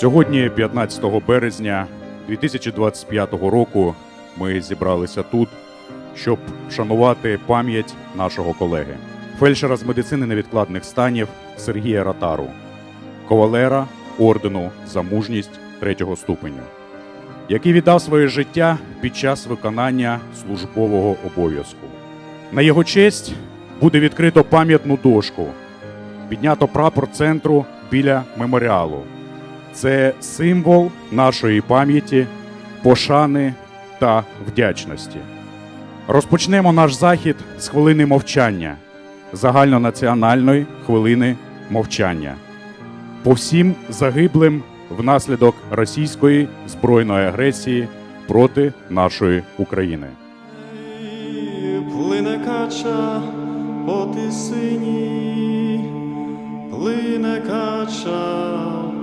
Сьогодні, 15 березня 2025 року, ми зібралися тут, щоб вшанувати пам'ять нашого колеги, фельдшера з медицини невідкладних станів Сергія Ратару, кавалера ордену за мужність третього ступеню, який віддав своє життя під час виконання службового обов'язку. На його честь буде відкрито пам'ятну дошку, піднято прапор центру біля меморіалу. Це символ нашої пам'яті, пошани та вдячності. Розпочнемо наш захід з хвилини мовчання, загальнонаціональної хвилини мовчання. По всім загиблим внаслідок російської збройної агресії проти нашої України. Плине кача по тисині, плине кача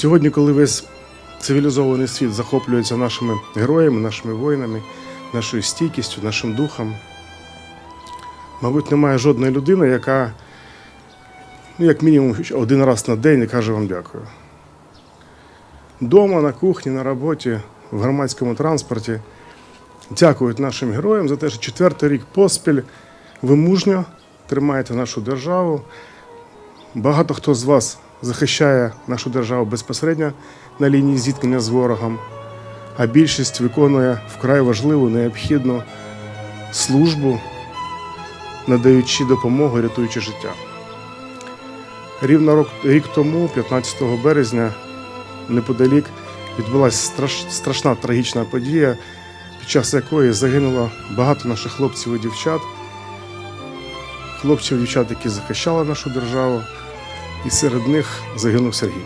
Сьогодні, коли весь цивілізований світ захоплюється нашими героями, нашими воїнами, нашою стійкістю, нашим духом, мабуть, немає жодної людини, яка, ну, як мінімум, один раз на день не каже вам дякую. Дома, на кухні, на роботі, в громадському транспорті дякують нашим героям за те, що четвертий рік поспіль ви мужньо тримаєте нашу державу. Багато хто з вас захищає нашу державу безпосередньо на лінії зіткнення з ворогом, а більшість виконує вкрай важливу, необхідну службу, надаючи допомогу, рятуючи життя. Рівно рік тому, 15 березня, неподалік відбулася страш- страшна трагічна подія, під час якої загинуло багато наших хлопців і дівчат, хлопців і дівчат, які захищали нашу державу і серед них загинув Сергій.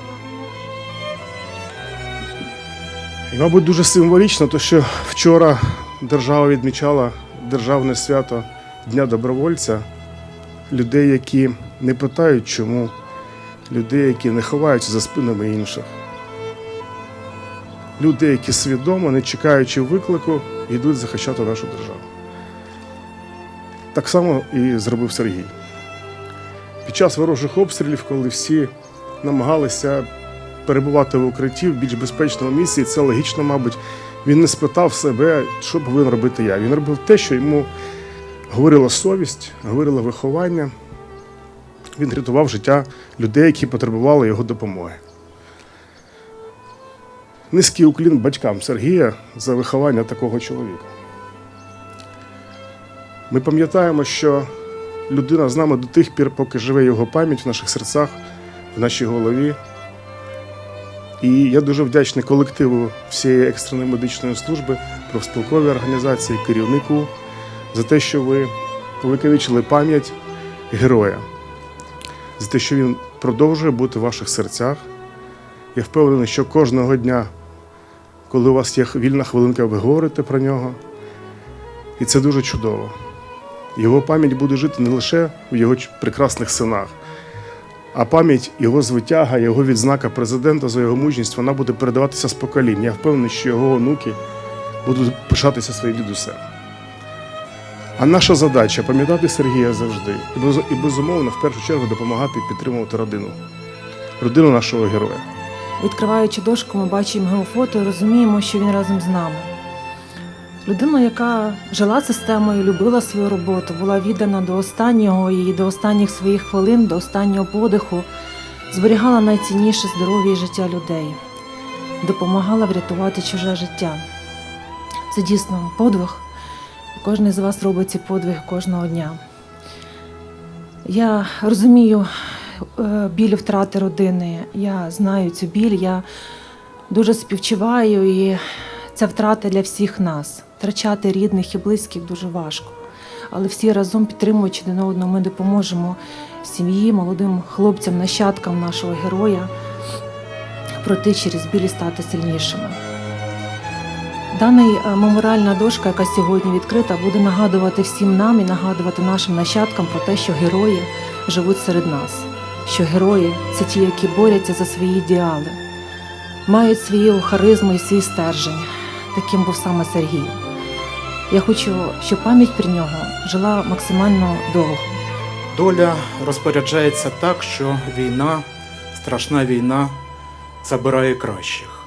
І, мабуть, дуже символічно, то що вчора держава відмічала державне свято Дня добровольця, людей, які не питають чому, людей, які не ховаються за спинами інших. Люди, які свідомо, не чекаючи виклику, йдуть захищати нашу державу. Так само і зробив Сергій під час ворожих обстрілів, коли всі намагалися перебувати в укритті в більш безпечному місці, і це логічно, мабуть, він не спитав себе, що повинен робити я. Він робив те, що йому говорила совість, говорило виховання. Він рятував життя людей, які потребували його допомоги. Низький уклін батькам Сергія за виховання такого чоловіка. Ми пам'ятаємо, що людина з нами до тих пір, поки живе його пам'ять в наших серцях, в нашій голові. І я дуже вдячний колективу всієї екстреної медичної служби, профспілковій організації, керівнику за те, що ви увековічили пам'ять героя, за те, що він продовжує бути в ваших серцях. Я впевнений, що кожного дня, коли у вас є вільна хвилинка, ви говорите про нього. І це дуже чудово. Його пам'ять буде жити не лише в його прекрасних синах, а пам'ять його звитяга, його відзнака президента за його мужність, вона буде передаватися з поколінь. Я впевнений, що його онуки будуть пишатися своїм дідусем. А наша задача пам'ятати Сергія завжди і, безумовно, в першу чергу, допомагати підтримувати родину, родину нашого героя. Відкриваючи дошку, ми бачимо його фото і розуміємо, що він разом з нами. Людина, яка жила системою, любила свою роботу, була віддана до останнього і до останніх своїх хвилин, до останнього подиху, зберігала найцінніше здоров'я і життя людей, допомагала врятувати чуже життя. Це дійсно подвиг. Кожен з вас робить ці подвиг кожного дня. Я розумію е, біль втрати родини. Я знаю цю біль, я дуже співчуваю, і ця втрата для всіх нас. Втрачати рідних і близьких дуже важко. Але всі разом підтримуючи один одного, ми допоможемо сім'ї, молодим хлопцям, нащадкам нашого героя пройти через біль і стати сильнішими. Дана меморіальна дошка, яка сьогодні відкрита, буде нагадувати всім нам і нагадувати нашим нащадкам про те, що герої живуть серед нас, що герої це ті, які борються за свої ідеали, мають свою харизму і свій стержень. Таким був саме Сергій. Я хочу, щоб пам'ять про нього жила максимально довго. Доля розпоряджається так, що війна, страшна війна, забирає кращих.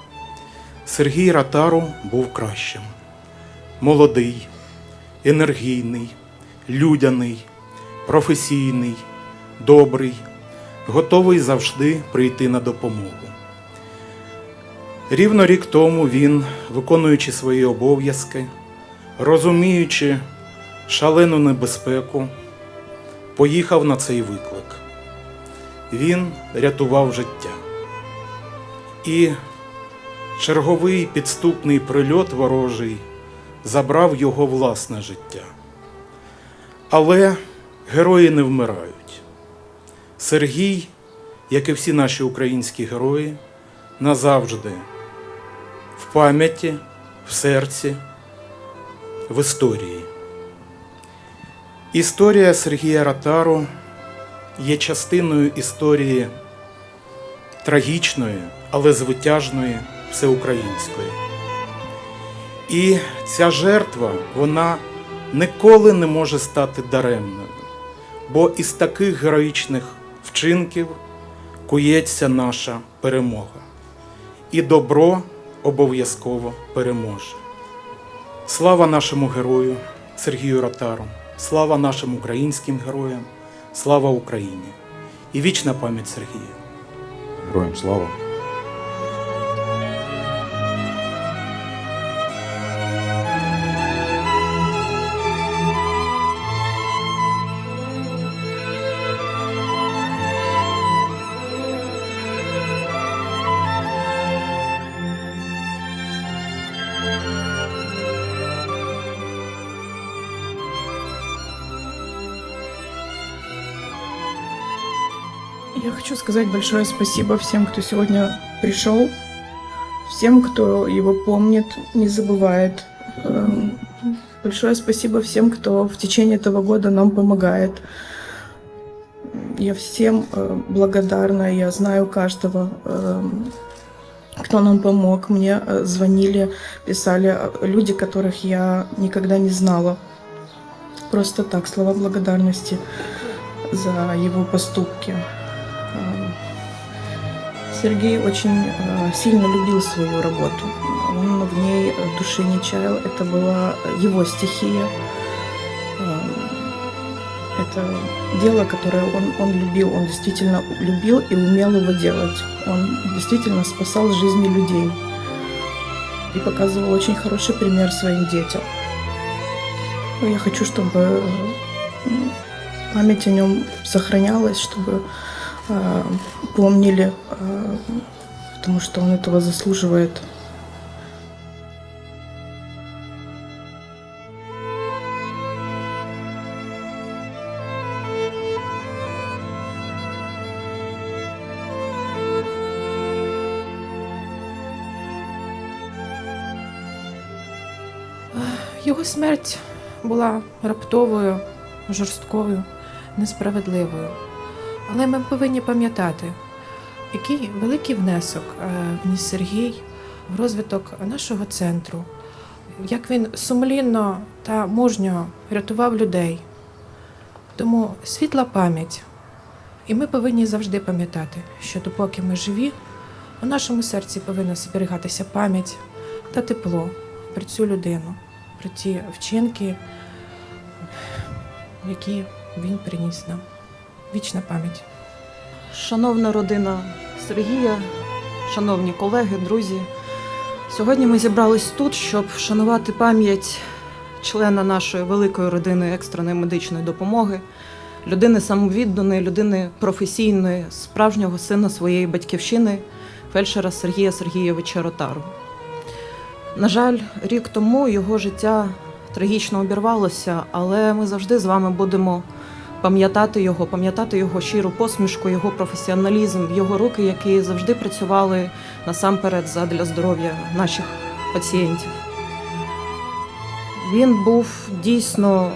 Сергій Ратару був кращим. Молодий, енергійний, людяний, професійний, добрий, готовий завжди прийти на допомогу. Рівно рік тому він, виконуючи свої обов'язки, розуміючи шалену небезпеку, поїхав на цей виклик. Він рятував життя. І черговий підступний прильот ворожий забрав його власне життя. Але герої не вмирають. Сергій, як і всі наші українські герої, назавжди в пам'яті, в серці, в історії. Історія Сергія Ратару є частиною історії трагічної, але звитяжної всеукраїнської. І ця жертва, вона ніколи не може стати даремною, бо із таких героїчних вчинків кується наша перемога. І добро обов'язково переможе. Слава нашому герою Сергію Ротару, слава нашим українським героям, слава Україні і вічна пам'ять Сергія. Героям слава! Я хочу сказать большое спасибо всем, кто сегодня пришел, всем, кто его помнит, не забывает. Эм, Большое спасибо всем, кто в течение этого года нам помогает. Я всем э, благодарна, я знаю каждого, эм, кто нам помог. Мне э, звонили, писали э, люди, которых я никогда не знала. Просто так, слова благодарности за его поступки. Эм, Сергей очень э, сильно любил свою работу. Он в ней э, души не чаял. Это была его стихия. Это дело, которое он, он любил. Он действительно любил и умел его делать. Он действительно спасал жизни людей. И показывал очень хороший пример своим детям. Я хочу, чтобы э, память о нем сохранялась, чтобы э, помнили, э, потому что он этого заслуживает. Його смерть була раптовою, жорсткою, несправедливою. Але ми повинні пам'ятати, який великий внесок е, вніс Сергій в розвиток нашого центру, як він сумлінно та мужньо рятував людей. Тому світла пам'ять. І ми повинні завжди пам'ятати, що допоки ми живі, У нашому серці повинна зберігатися пам'ять та тепло про цю людину, про ті вчинки, які він приніс нам. Вічна пам'ять. Шановна родина Сергія, шановні колеги, друзі, сьогодні ми зібрались тут, щоб вшанувати пам'ять члена нашої великої родини екстреної медичної допомоги, людини самовідданої, людини професійної, справжнього сина своєї батьківщини, фельдшера Сергія Сергійовича Ротару. На жаль, рік тому його життя трагічно обірвалося, але ми завжди з вами будемо пам'ятати його, пам'ятати його щиру посмішку, його професіоналізм, його руки, які завжди працювали насамперед задля здоров'я наших пацієнтів. Він був дійсно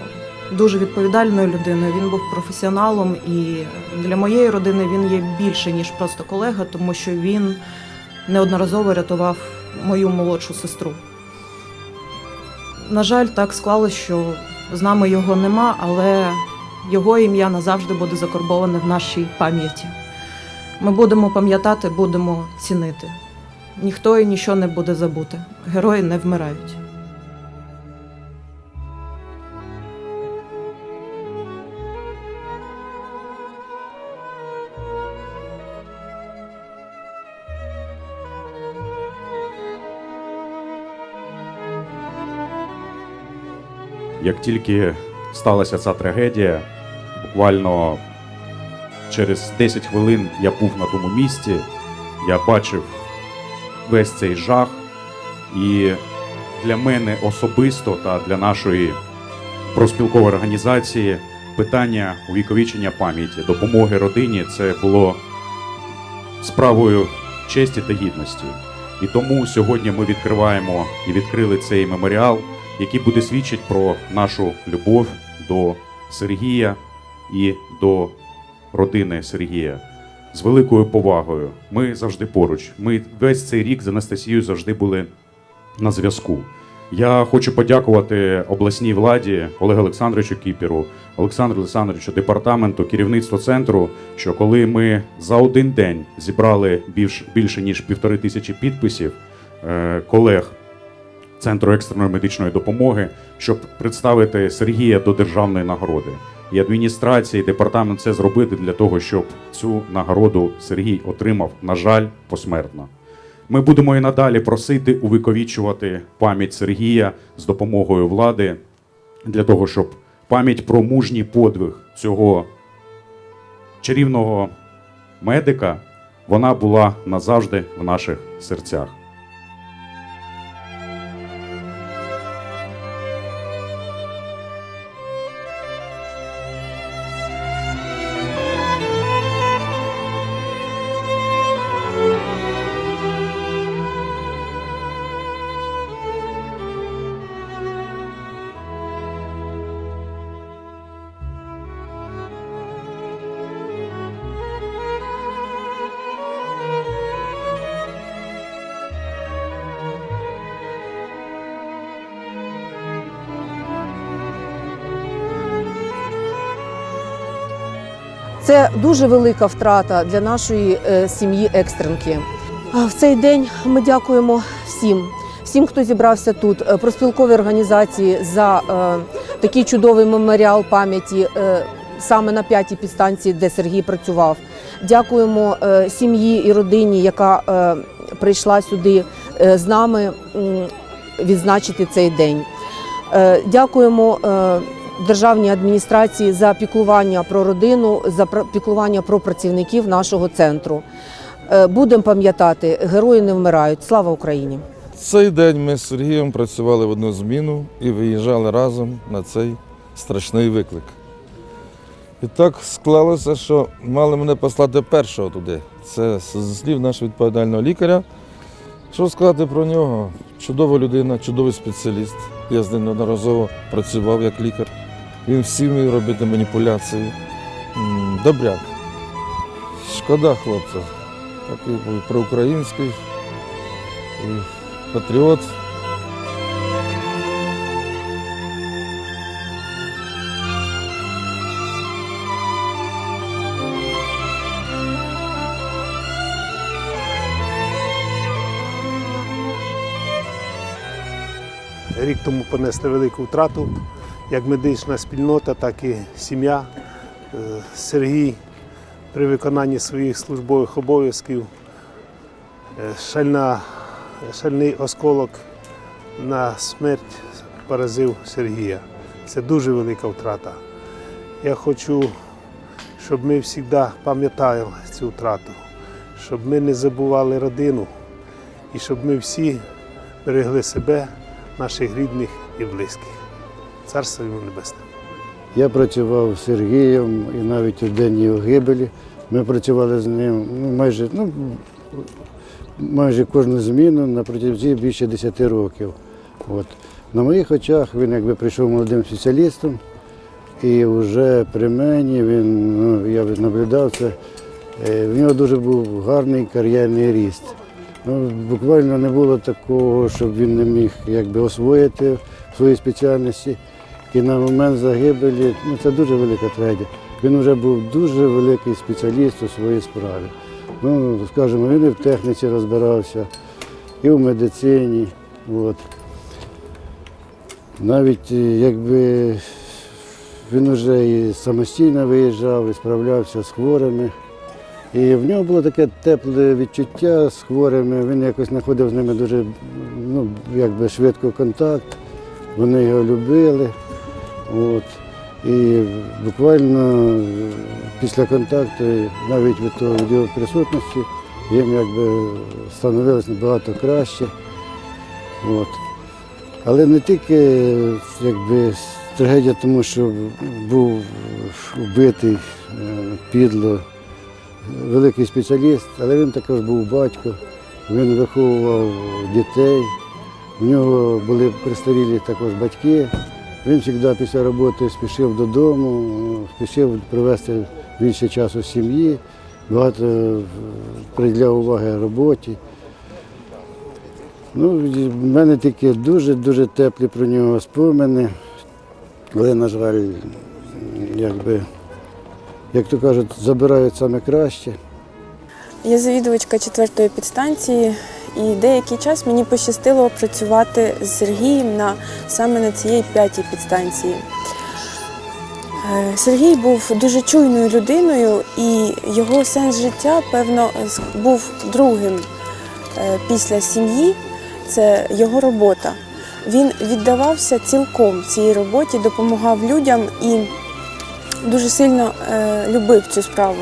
дуже відповідальною людиною. Він був професіоналом, і для моєї родини він є більше ніж просто колега, тому що він неодноразово рятував мою молодшу сестру. На жаль, так склалося, що з нами його нема, але його ім'я назавжди буде закарбоване в нашій пам'яті. Ми будемо пам'ятати, будемо цінити. Ніхто і нічого не буде забути. Герої не вмирають. Як тільки сталася ця трагедія, буквально через 10 хвилин я був на тому місці, я бачив весь цей жах. І для мене особисто та для нашої проспілкової організації питання увіковічення пам'яті, допомоги родині це було справою честі та гідності. І тому сьогодні ми відкриваємо і відкрили цей меморіал, який буде свідчити про нашу любов до Сергія і до родини Сергія. З великою повагою. Ми завжди поруч. Ми весь цей рік з Анастасією завжди були на зв'язку. Я хочу подякувати обласній владі Олегу Олександровичу Кіпіру, Олександру Олександровичу, департаменту, керівництву центру. Що коли ми за один день зібрали більш, більше ніж півтори тисячі підписів е, колег Центру екстреної медичної допомоги, щоб представити Сергія до державної нагороди. І адміністрація, і департамент це зробити для того, щоб цю нагороду Сергій отримав, на жаль, посмертно. Ми будемо і надалі просити увіковічувати пам'ять Сергія з допомогою влади для того, щоб пам'ять про мужній подвиг цього чарівного медика вона була назавжди в наших серцях. Це дуже велика втрата для нашої е, сім'ї екстренки. В цей день ми дякуємо всім, всім, хто зібрався тут, е, проспілковій організації за е, такий чудовий меморіал пам'яті саме на п'ятій підстанції, де Сергій працював. Дякуємо сім'ї і родині, яка прийшла сюди з нами відзначити цей день. Дякуємо державній адміністрації за піклування про родину, за піклування про працівників нашого центру. Е, Будемо пам'ятати, герої не вмирають. Слава Україні! Цей день ми з Сергієм працювали в одну зміну і виїжджали разом на цей страшний виклик. І так склалося, що мали мене послати першого туди. Це з слів нашого відповідального лікаря. Що сказати про нього? Чудова людина, чудовий спеціаліст. Я з ним неодноразово працював як лікар він всі вміє робити маніпуляції. Добряк. Шкода хлопця. Такий був проукраїнський і патріот. Рік тому понесли велику втрату як медична спільнота, так і сім'я. Е, Сергій при виконанні своїх службових обов'язків е, шальна, шальний осколок на смерть поразив Сергія. Це дуже велика втрата. Я хочу, щоб ми завжди пам'ятали цю втрату, щоб ми не забували родину і щоб ми всі берегли себе, наших рідних і близьких. Царство йому небесне. Я працював з Сергієм і навіть у день його гибелі. Ми працювали з ним ну, майже, ну, майже кожну зміну на протязі більше 10 років. От. На моїх очах він якби прийшов молодим спеціалістом, і вже при мені він, ну, я наблюдав це, е, в нього дуже був гарний кар'єрний ріст. Ну, буквально не було такого, щоб він не міг якби, освоїти свої спеціальності. І на момент загибелі ну, це дуже велика трагедія. Він вже був дуже великий спеціаліст у своїй справі. Ну, скажімо, він і в техніці розбирався, і в медицині. От. Навіть е, якби він вже і самостійно виїжджав, і справлявся з хворими. І в нього було таке тепле відчуття з хворими. Він якось знаходив з ними дуже ну, якби швидко контакт. Вони його любили. От. І буквально після контакту, навіть від, того, від його присутності, їм якби становилось набагато краще. От. Але не тільки якби, трагедія, тому що був вбитий е, підло великий спеціаліст, але він також був батько, він виховував дітей, в нього були пристарілі також батьки. Він завжди після роботи спішив додому, спішив провести більше часу сім'ї, багато приділяв уваги роботі. Ну, в мене такі дуже-дуже теплі про нього спомини, але, на жаль, якби, як то кажуть, забирають саме краще. Я завідувачка четвертої підстанції, і деякий час мені пощастило працювати з Сергієм на саме на цієї п'ятій підстанції. Е, Сергій був дуже чуйною людиною, і його сенс життя, певно, був другим е, після сім'ї. Це його робота. Він віддавався цілком цій роботі, допомагав людям і дуже сильно е, любив цю справу.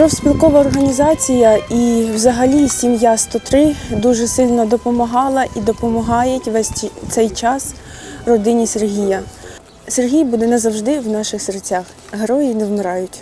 Профспілкова організація і взагалі сім'я 103 дуже сильно допомагала і допомагає весь цей час родині Сергія. Сергій буде назавжди в наших серцях. Герої не вмирають.